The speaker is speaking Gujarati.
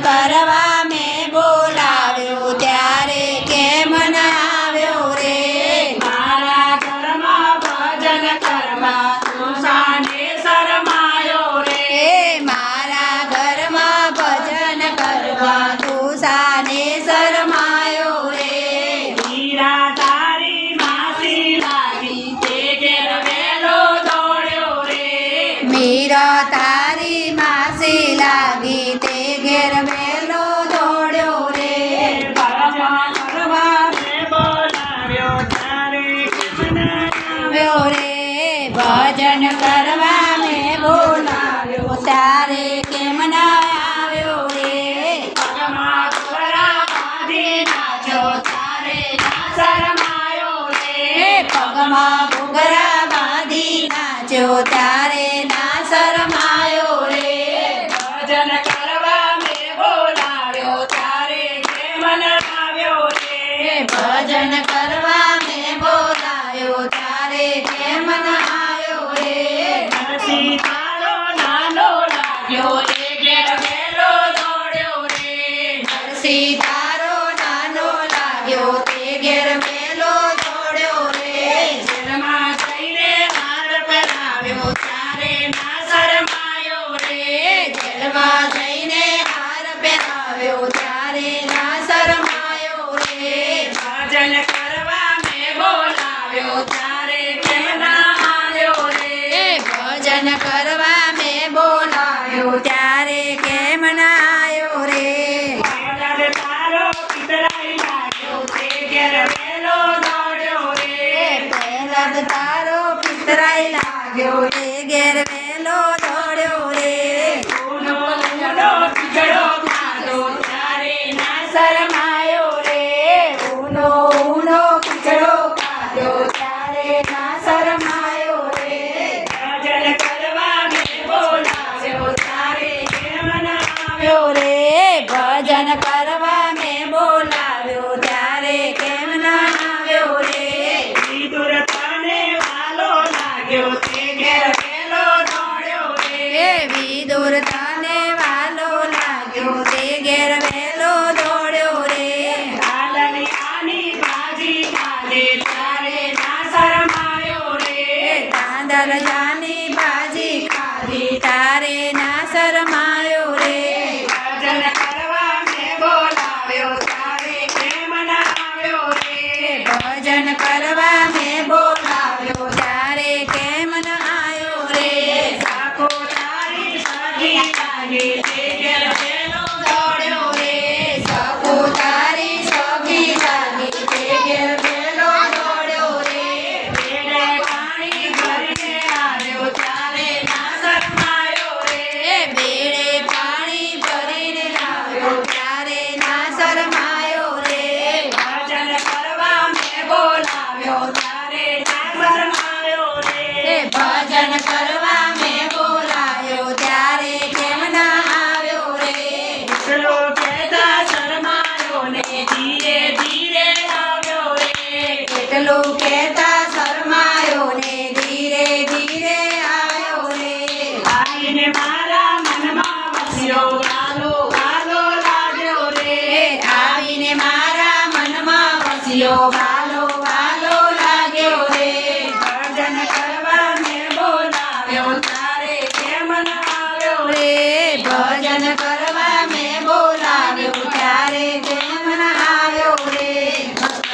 કરવા મેં બોલાવ્યો ત્યારે કેમ ન આવ્યો રે? મારા ઘરમાં ભજન કરવા તું સાને શરમાયો રે. મારા ઘરમાં ભજન કરવા તું સાને શરમાયો રે. હીરા તારી માસી લાગી તે ઘેર વેલો દોડ્યો રે. મીરા તારી માસી લાગી કરવા મેં બોલાવ્યો. તારે કેમ ના આવ્યો રે? શરમાયો રે? પગમાં ઘૂઘરા બાંધી નાચ્યો તારે જ તારો પિતરાઈ લાગ્યો રે ઘેર વેલો દોડ્યો રે. શરમાયો રે. ઊનો ઊનો ખીચડો ખાધો ત્યારે ના શરમાયો રે. ભજન કરવા મેં બોલાવ્યો ત્યારે કેમ ના આવ્યો આવ્યો રે? ભજન કરવા લાગ્યો તે ઘેર વેલો દોડ્યો એ રે. વિદુર તને વાલો લાગ્યો તે ઘેર વેલો દોડ્યો રે. કાલનિયાની ભાજી ખાલે તારે ના શરમાયો રે. તાંદલ જાની તારી સગી લાગી તે કહેતા શરમાયો ને ધીરે ધીરે આવ્યો રે આવીને મારા મનમાં વસ્યો વાલો કાલો લાગ્યો રે. આવીને મારા મનમાં વસ્યો વાલો વાલો